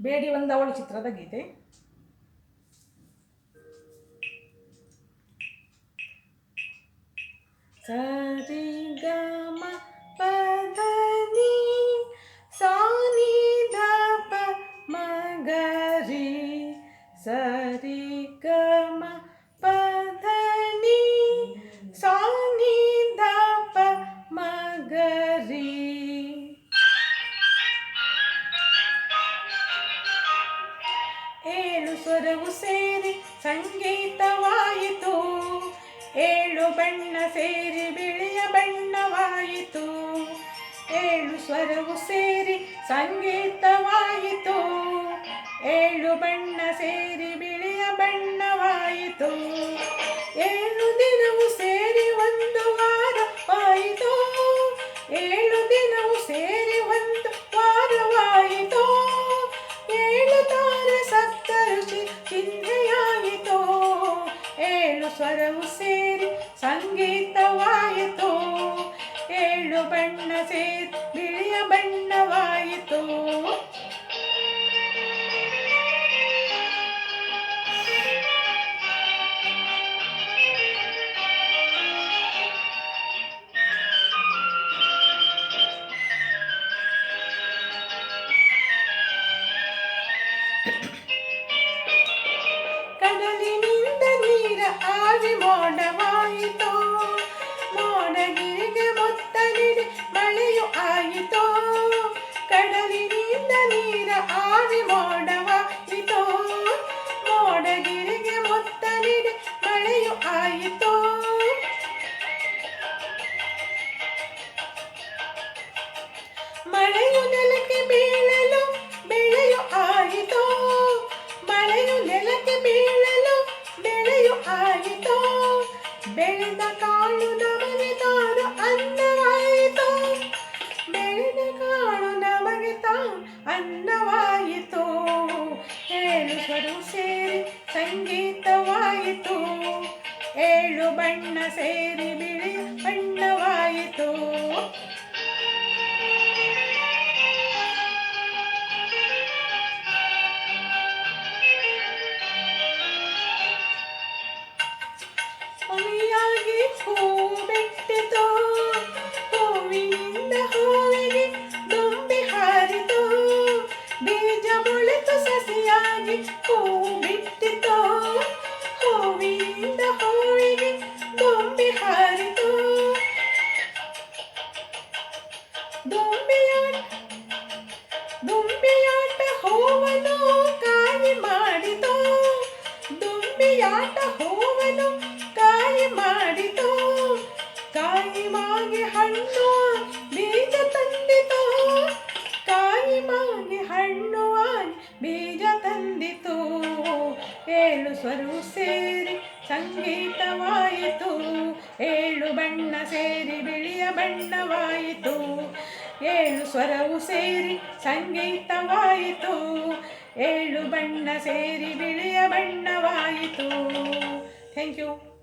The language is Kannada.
ಬೇಡಿ ಒಂದವಳು ಚಿತ್ರದ ಗೀತೆ. ಸರಿ ಸ್ವರವು ಸೇರಿ ಸಂಗೀತವಾಯಿತು. ಏಳು ಬಣ್ಣ ಸೇರಿ ಬಿಳಿಯ ಬಣ್ಣವಾಯಿತು. ಏಳು ಸ್ವರವು ಸೇರಿ ಸಂಗೀತವಾಯಿತು. ಏಳು ಬಣ್ಣ ಸೇರಿ ಸ್ವರವು ಸೇರಿ ಸಂಗೀತವಾಯಿತು. ಏಳು ಬಣ್ಣ ಸೇರಿ ಬಿಳಿಯ ಬಣ್ಣವಾಯಿತು. ಮಳೆಯು ನೆಲಕ್ಕೆ ಬೀಳಲು, ಬೆಳೆಯು ಆಯಿತು ಮಳೆಯು ನೆಲಕ್ಕೆ ಬೀಳಲು, ಬೆಳೆಯು ಆಯಿತು ಬೆಳೆದ ಕಾಳು ನಮಗೆ ತಾನು ಅನ್ನವಾಯಿತು? ಬೆಳೆದ ಕಾಳು ನಮಗೆ ತಾನು ಅನ್ನವಾಯಿತು? ಹೇಳುವರು ಸೇರಿ ಸಂಗೀತವಾಯಿತು? ಏಳು ಬಣ್ಣ ಸೇರಿ ಬಿಳಿ ಬಣ್ಣವಾಯಿತು ಸಸಿಯಾಗಿ ಹೂ ಬಿಟ್ಟಿತು ಹೂವಿಯಿಂದ ಹೂವಿಗೆ ದುಂಬಿ ಹಾರಿತು. ದುಂಬಿಯಾಟ ದುಂಬಿಯಾಟ ಹೂವನ್ನು ಕಾಯಿ ಮಾಡಿತು. ದುಂಬಿಯಾಟ ಹೂವನ್ನು ಸ್ವರು ಸೇರಿ ಸಂಗೀತವಾಯಿತು. ಏಳು ಬಣ್ಣ ಸೇರಿ ಬಿಳಿಯ ಬಣ್ಣವಾಯಿತು. ಏಳು ಸ್ವರವು ಸೇರಿ ಸಂಗೀತವಾಯಿತು. ಏಳು ಬಣ್ಣ ಸೇರಿ ಬಿಳಿಯ ಬಣ್ಣವಾಯಿತು. Thank you